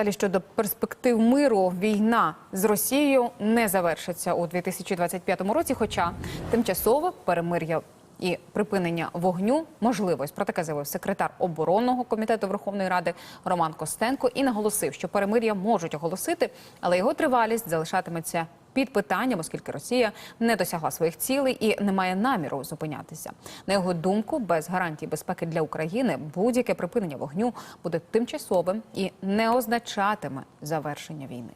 Далі щодо перспектив миру, війна з Росією не завершиться у 2025 році. Хоча тимчасове перемир'я і припинення вогню можливось. Про таке заявив секретар оборонного комітету Верховної Ради Роман Костенко і наголосив, що перемир'я можуть оголосити, але його тривалість залишатиметься. Під питанням, оскільки Росія не досягла своїх цілей і не має наміру зупинятися. На його думку, без гарантій безпеки для України будь-яке припинення вогню буде тимчасовим і не означатиме завершення війни.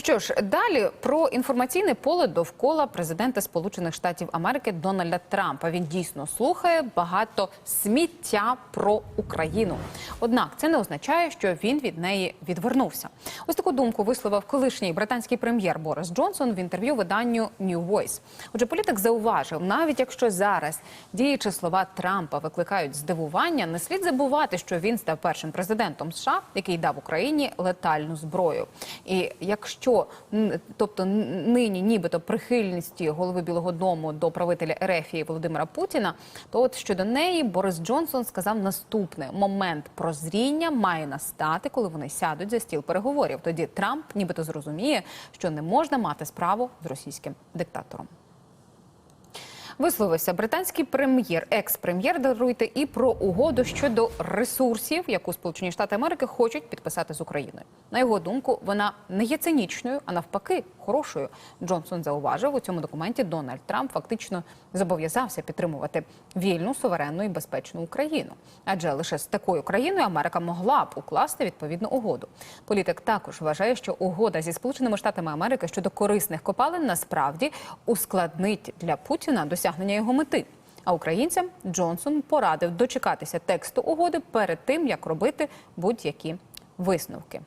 Що ж, далі про інформаційне поле довкола президента Сполучених Штатів Америки Дональда Трампа. Він дійсно слухає багато сміття про Україну. Однак це не означає, що він від неї відвернувся. Ось таку думку висловив колишній британський прем'єр Борис Джонсон в інтерв'ю виданню New Voice. Отже, політик зауважив, навіть якщо зараз діючі слова Трампа викликають здивування, не слід забувати, що він став першим президентом США, який дав Україні летальну зброю. І якщо н- тобто нині нібито прихильності голови Білого Дому до правителя Ерефії Володимира Путіна, то от щодо неї Борис Джонсон сказав наступне: момент прозріння має настати, коли вони сядуть за стіл переговорів. Тоді Трамп нібито зрозуміє, що не можна мати справу з російським диктатором. Висловився британський прем'єр, екс-прем'єр даруйте і про угоду щодо ресурсів, яку Сполучені Штати Америки хочуть підписати з Україною. На його думку, вона не є цинічною, а навпаки, хорошою. Джонсон зауважив у цьому документі. Дональд Трамп фактично зобов'язався підтримувати вільну, суверенну і безпечну Україну. Адже лише з такою країною Америка могла б укласти відповідну угоду. Політик також вважає, що угода зі Сполученими Штатами Америки щодо корисних копалин насправді ускладнить для Путіна досягнення його мети. А українцям Джонсон порадив дочекатися тексту угоди перед тим, як робити будь-які висновки.